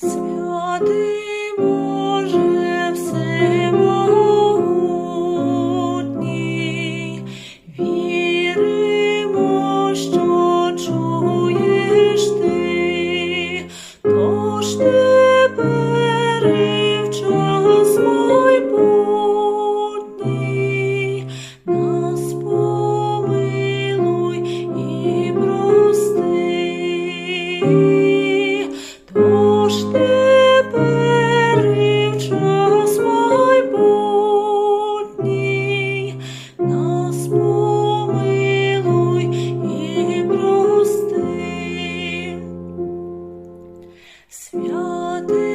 Святий Боже всемогутній, віримо, що чуєш ти, тож тепер і в час і прости. Святий